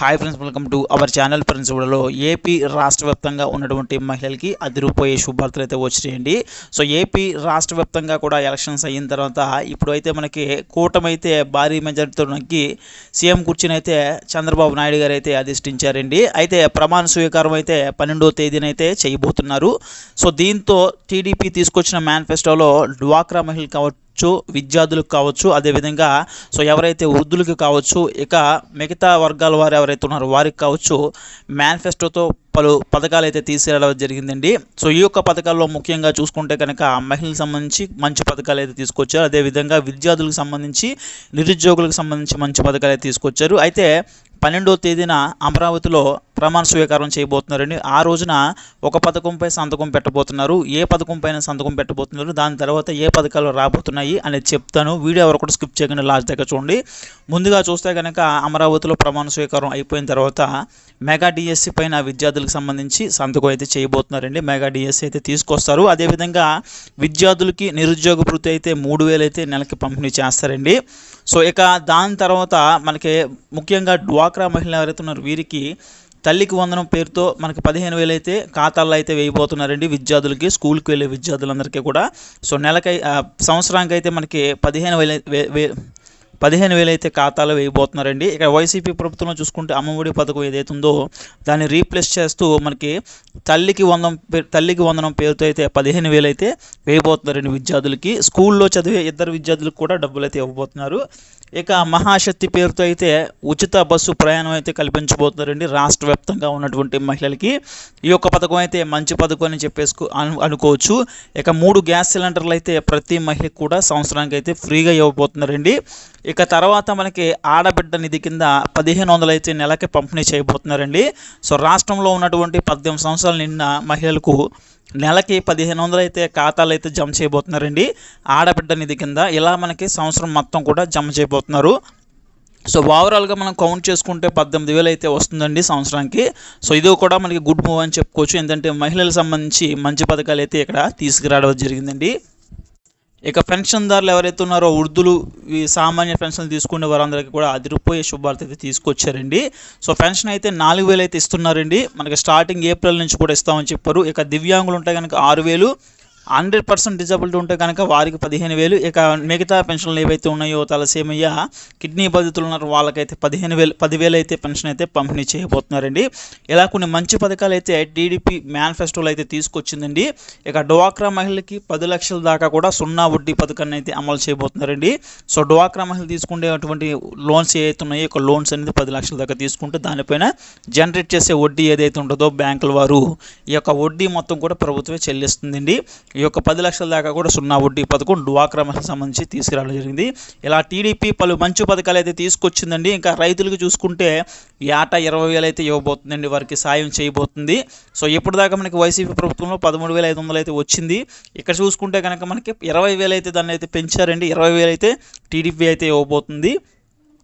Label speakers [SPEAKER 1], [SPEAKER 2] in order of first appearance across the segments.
[SPEAKER 1] Hi friends welcome to our channel friends AP రాష్ట్ర వ్యాప్తంగా ఉన్నటువంటి మహిళలకి అదిరిపోయే శుభార్తలు అయితే వచ్చాయండి సో ఏపీ రాష్ట్ర వ్యాప్తంగా కూడా ఎలక్షన్స్ అయిన తర్వాత ఇప్పుడు అయితే మనకి కూటమి అయితే భారీ మెజారిటీతో నగ్గి సీఎం కుర్చీని అయితే చంద్రబాబు నాయుడు గారు అయితే అధిష్ఠించారండి అయితే ప్రమాణ స్వీకారం అయితే పన్నెండో తేదీన అయితే చేయబోతున్నారు. సో దీంతో టీడీపీ తీసుకొచ్చిన మేనిఫెస్టోలో డ్వాక్రా మహిళలు కావచ్చు విద్యార్థులకు కావచ్చు అదేవిధంగా సో ఎవరైతే వృద్ధులకు కావచ్చు ఇక మిగతా వర్గాల వారు ఎవరైతే ఉన్నారో వారికి కావచ్చు మేనిఫెస్టోతో పలు పథకాలు అయితే తీసుకురావడం జరిగిందండి. సో ఈ యొక్క పథకాల్లో ముఖ్యంగా చూసుకుంటే కనుక మహిళలకు సంబంధించి మంచి పథకాలు అయితే తీసుకొచ్చారు. అదేవిధంగా విద్యార్థులకు సంబంధించి నిరుద్యోగులకు సంబంధించి మంచి పథకాలు అయితే తీసుకొచ్చారు. అయితే పన్నెండో తేదీన అమరావతిలో ప్రమాణ స్వీకారం చేయబోతున్నారండి. ఆ రోజున ఒక పథకంపై సంతకం పెట్టబోతున్నారు. ఏ పథకం పైన సంతకం పెట్టబోతున్నారు? దాని తర్వాత ఏ పథకాలు రాబోతున్నాయి అనేది చెప్తాను. వీడియో ఎవరు కూడా స్కిప్ చేయకుండా లాస్ట్ దగ్గర చూడండి. ముందుగా చూస్తే కనుక అమరావతిలో ప్రమాణ స్వీకారం అయిపోయిన తర్వాత మెగా డిఎస్సి పైన విద్యార్థులకు సంబంధించి సంతకం అయితే చేయబోతున్నారండి. మెగా డిఎస్సి అయితే తీసుకొస్తారు. అదేవిధంగా విద్యార్థులకి నిరుద్యోగ వృత్తి అయితే మూడు వేలు అయితే నెలకి పంపిణీ చేస్తారండి. సో ఇక దాని తర్వాత మనకి ముఖ్యంగా డ్వాక్రా మహిళలు ఎవరైతే ఉన్నారు వీరికి తల్లికి వందనం పేరుతో మనకి పదిహేను వేలు అయితే ఖాతాల్లో అయితే వేయబోతున్నారండి విద్యార్థులకి స్కూల్కి వెళ్ళే విద్యార్థులందరికీ కూడా. సో నెలకై సంవత్సరానికి అయితే మనకి పదిహేను వేలు వే- వే- పదిహేను వేలు అయితే ఖాతాలో వేయబోతున్నారండి. ఇక వైసీపీ ప్రభుత్వంలో చూసుకుంటే అమ్మఒడి పథకం ఏదైతే ఉందో దాన్ని రీప్లేస్ చేస్తూ మనకి తల్లికి వందనం తల్లికి వందనం పేరుతో అయితే పదిహేను వేలు అయితే వేయబోతున్నారండి విద్యార్థులకి. స్కూల్లో చదివే ఇద్దరు విద్యార్థులకు కూడా డబ్బులు అయితే ఇవ్వబోతున్నారు. ఇక మహాశక్తి పేరుతో అయితే ఉచిత బస్సు ప్రయాణం అయితే కల్పించబోతున్నారండి రాష్ట్ర వ్యాప్తంగా ఉన్నటువంటి మహిళలకి. ఈ యొక్క పథకం అయితే మంచి పథకం అని చెప్పేసుకు అను అనుకోవచ్చు. ఇక మూడు గ్యాస్ సిలిండర్లు అయితే ప్రతి మహిళకు కూడా సంవత్సరానికి అయితే ఫ్రీగా ఇవ్వబోతున్నారండి. ఇక తర్వాత మనకి ఆడబిడ్డ నిధి కింద పదిహేను వందలు అయితే నెలకి పంపిణీ చేయబోతున్నారండి. సో రాష్ట్రంలో ఉన్నటువంటి పద్దెనిమిది సంవత్సరాలు నిన్న మహిళలకు నెలకి పదిహేను వందలు అయితే ఖాతాలు అయితే జమ చేయబోతున్నారండి. ఆడబిడ్డ నిధి కింద ఇలా మనకి సంవత్సరం మొత్తం కూడా జమ చేయబోతున్నారు. సో ఓవరాల్గా మనం కౌంట్ చేసుకుంటే పద్దెనిమిది వేలు అయితే వస్తుందండి సంవత్సరానికి. సో ఇది కూడా మనకి గుడ్ మూవ్ అని చెప్పుకోవచ్చు. ఎందుకంటే మహిళలకు సంబంధించి మంచి పథకాలు అయితే ఇక్కడ తీసుకురావడం జరిగిందండి. ఇక పెన్షన్దారులు ఎవరైతే ఉన్నారో వృద్ధులు ఈ సామాన్య పెన్షన్ తీసుకునే వారందరికీ కూడా అదిరిపోయే శుభార్త అయితే తీసుకొచ్చారండి. సో పెన్షన్ అయితే నాలుగు వేలు అయితే ఇస్తున్నారండి. మనకి స్టార్టింగ్ ఏప్రిల్ నుంచి కూడా ఇస్తామని చెప్పారు. ఇక దివ్యాంగులు ఉంటే కనుక ఆరు వేలు హండ్రెడ్ పర్సెంట్ డిజబిలిటీ ఉంటే కనుక వారికి పదిహేను వేలు ఇక మిగతా పెన్షన్లు ఏవైతే ఉన్నాయో తలసేమయ్య కిడ్నీ బాధితులు ఉన్నారు వాళ్ళకైతే పదిహేను వేలు పదివేలు అయితే పెన్షన్ అయితే పంపిణీ చేయబోతున్నారండి. ఇలా కొన్ని మంచి పథకాలు అయితే టీడీపీ మేనిఫెస్టోలో అయితే తీసుకొచ్చిందండి. ఇక డ్వాక్రా మహిళలకి పది లక్షల దాకా కూడా సున్నా వడ్డీ పథకాన్ని అయితే అమలు చేయబోతున్నారండి. సో డ్వాక్రా మహిళలు తీసుకునేటువంటి లోన్స్ ఏవైతే ఉన్నాయో ఇక లోన్స్ అనేది పది లక్షల దాకా తీసుకుంటే దానిపైన జనరేట్ చేసే వడ్డీ ఏదైతే ఉంటుందో బ్యాంకుల వారు ఈ యొక్క వడ్డీ మొత్తం కూడా ప్రభుత్వమే చెల్లిస్తుందండి. ఈ యొక్క పది లక్షల దాకా కూడా సున్నా వడ్డీ పథకం డ్వాక్రా సంబంధించి తీసుకురావడం జరిగింది. ఇలా టీడీపీ పలు మంచి పథకాలు అయితే తీసుకొచ్చిందండి. ఇంకా రైతులకు చూసుకుంటే ఏటా ఇరవై వేలు అయితే ఇవ్వబోతుందండి. వారికి సాయం చేయబోతుంది. సో ఇప్పటిదాకా మనకి వైసీపీ ప్రభుత్వంలో పదమూడు వేల ఐదు వందలు అయితే వచ్చింది. ఇక్కడ చూసుకుంటే కనుక మనకి ఇరవై వేలు అయితే దాన్ని అయితే పెంచారండి. ఇరవై వేలు అయితే టీడీపీ అయితే ఇవ్వబోతుంది.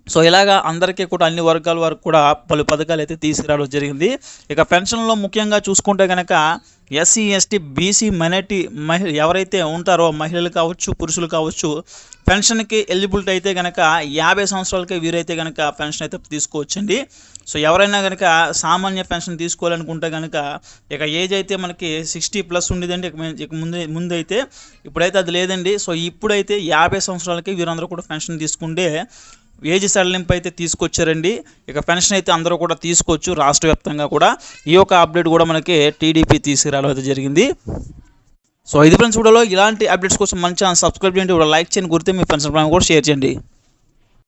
[SPEAKER 1] సో ఇలాగా అందరికీ కూడా అన్ని వర్గాల వరకు కూడా పలు పథకాలు అయితే తీసుకురావడం జరిగింది. ఇక పెన్షన్లో ముఖ్యంగా చూసుకుంటే కనుక ఎస్సీ ఎస్టీ బీసీ మైనార్టీ మహి ఎవరైతే ఉంటారో మహిళలు కావచ్చు పురుషులు కావచ్చు పెన్షన్కి ఎలిజిబిలిటీ అయితే కనుక యాభై సంవత్సరాలకే వీరైతే కనుక పెన్షన్ అయితే తీసుకోవచ్చండి. సో ఎవరైనా కనుక సామాన్య పెన్షన్ తీసుకోవాలనుకుంటే కనుక ఇక ఏజ్ అయితే మనకి సిక్స్టీ ప్లస్ ఉండేదండి. ఇక ఇక ముందు ముందైతే ఇప్పుడైతే అది లేదండి. సో ఇప్పుడైతే యాభై సంవత్సరాలకి వీరందరూ కూడా పెన్షన్ తీసుకుంటే ఏజ్ సడలింపు అయితే తీసుకొచ్చారండి. ఇక పెన్షన్ అయితే అందరూ కూడా తీసుకోవచ్చు రాష్ట్ర వ్యాప్తంగా కూడా. ఈ యొక్క అప్డేట్ కూడా మనకి టీడీపీ తీసుకురావడం అయితే జరిగింది. సో ఇది ఫ్రెండ్స్ వీడియోలో ఇలాంటి అప్డేట్స్ కోసం మంచి ఛానల్ సబ్స్క్రైబ్ చేయండి. లైక్ చేయండి గుర్తే మీ ఫ్రెండ్స్ కూడా షేర్ చేయండి.